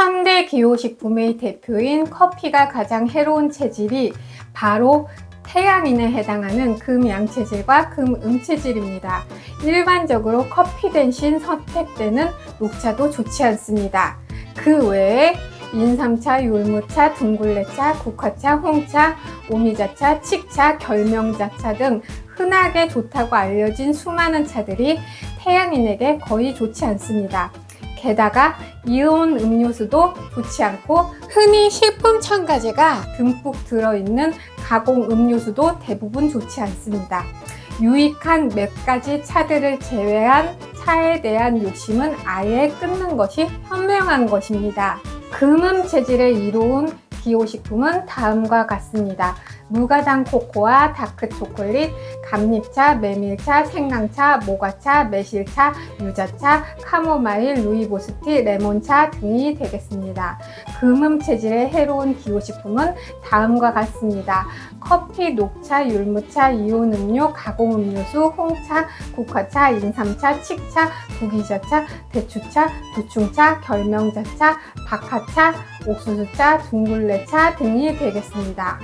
3대 기호식품의 대표인 커피가 가장 해로운 체질이 바로 태양인에 해당하는 금양체질과 금음체질입니다. 일반적으로 커피 대신 선택되는 녹차도 좋지 않습니다. 그 외에 인삼차, 율무차, 둥글레차, 국화차, 홍차, 오미자차, 칡차, 결명자차 등 흔하게 좋다고 알려진 수많은 차들이 태양인에게 거의 좋지 않습니다. 게다가 이온 음료수도 좋지 않고 흔히 식품 첨가제가 듬뿍 들어있는 가공 음료수도 대부분 좋지 않습니다. 유익한 몇 가지 차들을 제외한 차에 대한 욕심은 아예 끊는 것이 현명한 것입니다. 금음 체질을 이로운 기호식품은 다음과 같습니다. 무가당 코코아, 다크 초콜릿, 감잎차, 메밀차, 생강차, 모과차, 매실차, 유자차, 카모마일, 루이보스티, 레몬차 등이 되겠습니다. 금음 체질에 해로운 기호식품은 다음과 같습니다. 커피, 녹차, 율무차, 이온 음료, 가공 음료수, 홍차, 국화차, 인삼차, 칡차, 구기자차, 대추차, 두충차, 결명자차, 박하차, 옥수수차, 둥글레차 등이 되겠습니다.